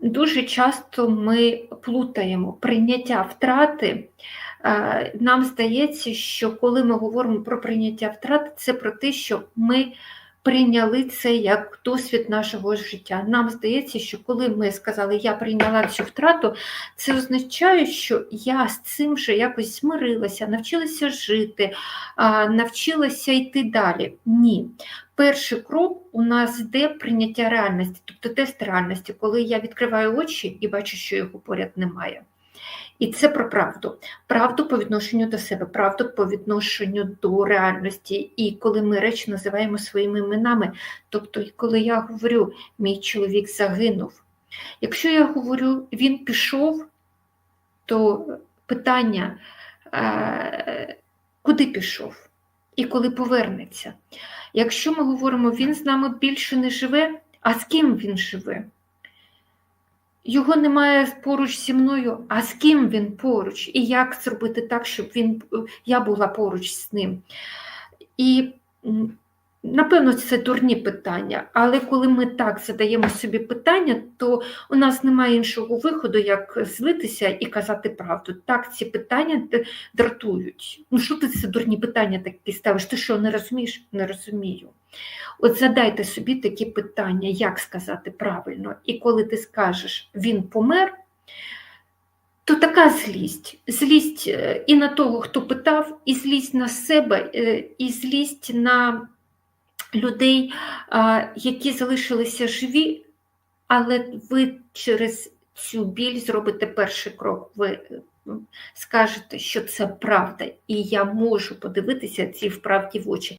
Дуже часто ми плутаємо прийняття втрати. Нам здається, що коли ми говоримо про прийняття втрати, це про те, що ми прийняли це як досвід нашого життя. Нам здається, що коли ми сказали Я прийняла цю втрату, це означає, що я з цим вже якось змирилася, навчилася жити, навчилася йти далі. Ні. Перший крок у нас йде прийняття реальності, тобто тест реальності, коли я відкриваю очі і бачу, що його поряд немає. І це про правду. Правду по відношенню до себе, правду по відношенню до реальності. І коли ми речі називаємо своїми іменами, тобто, коли я говорю, мій чоловік загинув. Якщо я говорю, він пішов, то питання, е, куди пішов і коли повернеться. Якщо ми говоримо, він з нами більше не живе, а з ким він живе? Його немає поруч зі мною, а з ким він поруч? І як зробити так, щоб він, я була поруч з ним? І напевно, це дурні питання, але коли ми так задаємо собі питання, то у нас немає іншого виходу, як злитися і казати правду. Так, ці питання дратують. Ну, що ти це дурні питання такі ставиш? Ти що, не розумієш? Не розумію. От задайте собі такі питання, як сказати правильно. І коли ти скажеш він помер, то така злість. Злість е, і на того, хто питав, і злість на себе, е, і злість на людей, які залишилися живі, але ви через цю біль зробите перший крок. Ви скажете, що це правда, і я можу подивитися ці вправді в очі.